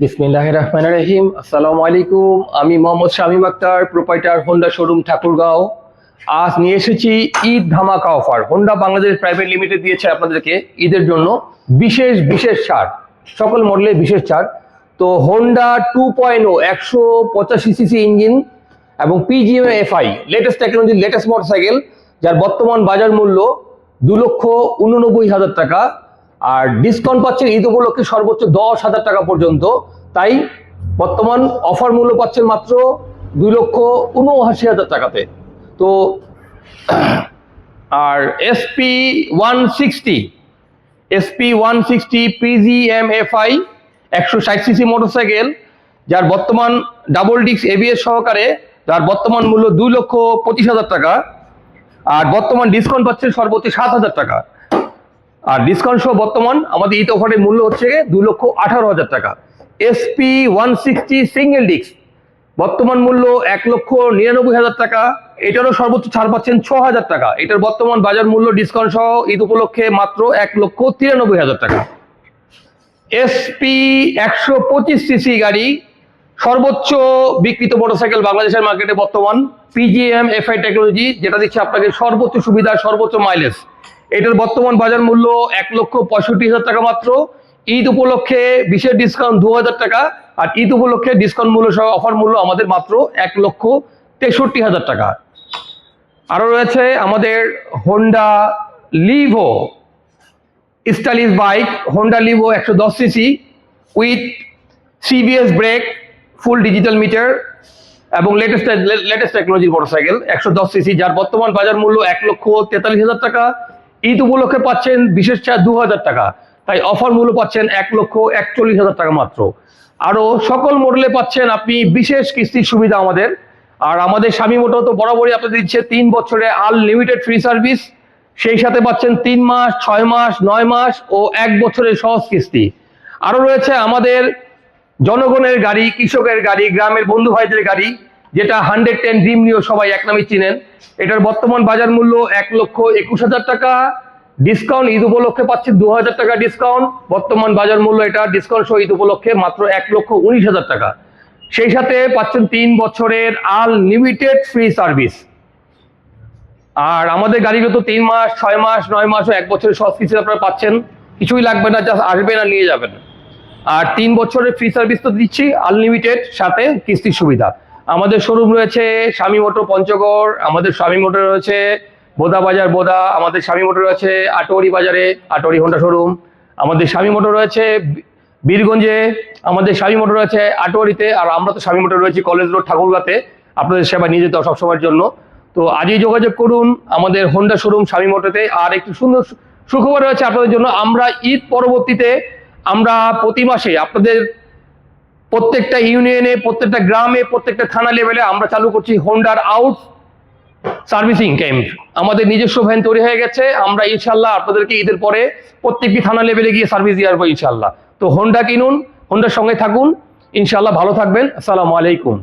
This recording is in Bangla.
বিসমিল্লাহ রহিম। আসসালামু আলাইকুম। আমি Mohammad Shamim Akhtar proprietor Honda showroom Thakurgaon. আজ নিয়ে এসেছি ঈদ ধামাকা offer Honda Bangladesh private limited দিয়েছে আপনাদেরকে ঈদের জন্য বিশেষ বিশেষ ছাড়। সকল মডেলে বিশেষ ছাড়। তো হোন্ডা টু পয়েন্ট ও একশো পঁচাশি সিসি ইঞ্জিন এবং PGM FI latest technology latest motorcycle যার বর্তমান বাজার মূল্য দু লক্ষ উননব্বই হাজার টাকা। আর ডিসকাউন্ট পাচ্ছেন ঈদ উপলক্ষে সর্বোচ্চ দশ হাজার টাকা পর্যন্ত। তাই বর্তমান অফার মূল্য পাচ্ছেন মাত্র দুই লক্ষ উনআশি হাজার টাকাতে। তো, আর SP one sixty SP one sixty PGMFI একশো ষাট সিসি মোটরসাইকেল যার বর্তমান ডাবল ডিস্ক এবিএস সহকারে, যার বর্তমান মূল্য দুই লক্ষ পঁচিশ হাজার টাকা, আর বর্তমান ডিসকাউন্ট পাচ্ছেন সর্বোচ্চ সাত হাজার টাকা। আর ডিসকাউন্ট সহ বর্তমান আমাদের ঈদ অফারের মূল্য হচ্ছে দুই লক্ষ আঠারো হাজার টাকা। SP one sixty single disc বর্তমান মূল্য এক লক্ষ নিরানব্বই হাজার টাকা। এটারও সর্বোচ্চ ছাড় পাচ্ছেন ছ হাজার টাকা। এটার বর্তমান বাজার মূল্য ডিসকাউন্ট সহ ঈদ উপলক্ষে মাত্র এক লক্ষ তিরানব্বই হাজার টাকা। এসপি একশো পঁচিশ সিসি গাড়ি, সর্বোচ্চ বিক্রিত মোটরসাইকেল বাংলাদেশের মার্কেটে বর্তমান পিজিএম এফআই টেকনোলজি যেটা দিচ্ছে আপনাকে সর্বোচ্চ সুবিধা, সর্বোচ্চ মাইলেজ এটার বর্তমান বাজার মূল্য এক লক্ষ পঁয়ষট্টি হাজার টাকা মাত্র। ঈদ উপলক্ষে বিশেষ ডিসকাউন্ট দু হাজার টাকা, আর ঈদ উপলক্ষে ডিসকাউন্ট মূল্য সহ অফার মূল্য আমাদের মাত্র এক লক্ষ তেষট্টি হাজার টাকা। আরও রয়েছে আমাদের Honda Livo stylish bike Honda Livo একশো দশ CC with CBS brake full digital meter এবং লেটেস্ট লেটেস্ট টেকনোলজির মোটরসাইকেল একশো দশ সিসি যার বর্তমান বাজার মূল্য এক লক্ষ তেতাল্লিশ হাজার টাকা। ঈদ উপলক্ষে পাচ্ছেন বিশেষ ছাড় দু হাজার টাকা। তাই অফার মূল্য পাচ্ছেন এক লক্ষ একচল্লিশ হাজার টাকা মাত্র। আরও সকল মডেলে পাচ্ছেন আপনি বিশেষ কিস্তির সুবিধা আমাদের। আর আমাদের স্বামী মোটর তো বরাবরই আপনাদের দিচ্ছে তিন বছরে আনলিমিটেড ফ্রি সার্ভিস সেই সাথে পাচ্ছেন তিন মাস, ছয় মাস, নয় মাস ও এক বছরের সহজ কিস্তি। আরও রয়েছে আমাদের জনগণের গাড়ি, কৃষকের গাড়ি, গ্রামের বন্ধু ভাইদের গাড়ি। যেটা হান্ড্রেড টেন ড্রিম নিয়েও সবাই এক নামে চিনেন। এটার বর্তমান বাজার মূল্য এক লক্ষ একুশ হাজার টাকা। ডিসকাউন্ট ঈদ উপলক্ষে পাচ্ছে দু হাজার টাকা ডিসকাউন্ট বর্তমান বাজার মূল্য এটা ডিসকাউন্ট সহ ঈদ উপলক্ষে মাত্র এক লক্ষ উনিশ হাজার টাকা। সেই সাথে পাচ্ছেন তিন বছরের আনলিমিটেড ফ্রি সার্ভিস আর আমাদের গাড়িগুলো তো তিন মাস, ছয় মাস, নয় মাস ও এক বছরের সব কিছু আপনারা পাচ্ছেন। কিছুই লাগবে না জাস্ট আসবেন আর নিয়ে যাবেন। আর তিন বছরের ফ্রি সার্ভিস তো দিচ্ছি আনলিমিটেড সাথে কিস্তির সুবিধা। আমাদের শোরুম রয়েছে স্বামী মোটর পঞ্চগড়, আমাদের স্বামী মোটর রয়েছে বোদা বাজার বোদা, আমাদের স্বামী মোটর রয়েছে আটোয়ারি বাজারে, আটোয়ারি হোন্ডা শোরুম আমাদের স্বামী মোটর রয়েছে বীরগঞ্জে, আমাদের স্বামী মোটর রয়েছে আটোয়ারিতে, আর আমরা তো স্বামী মোটর রয়েছি কলেজ রোড ঠাকুরগাতে, আপনাদের সেবা নিয়ে যেতে হবে সবসময়ের জন্য। তো আজই যোগাযোগ করুন আমাদের হোন্ডা শোরুম স্বামী মোটরতে, আর একটু সুন্দর সুখবর রয়েছে আপনাদের জন্য, আমরা ঈদ পরবর্তীতে, আমরা প্রতি মাসে আপনাদের প্রত্যেকটা ইউনিয়নে, প্রত্যেকটা গ্রামে, প্রত্যেকটা থানা লেভেলে আমরা চালু করছি হোন্ডার আউট সার্ভিসিং ক্যাম্প আমাদের নিজস্ব ভ্যান তৈরি হয়ে গেছে। আমরা ইনশাল্লাহ আপনাদেরকে ঈদের পরে প্রত্যেকটি থানা লেভেলে গিয়ে সার্ভিস দিয়ে আসব ইনশাল্লাহ তো হোন্ডা কিনুন হোন্ডার সঙ্গে থাকুন। ইনশাল্লাহ ভালো থাকবেন। আসসালামু আলাইকুম।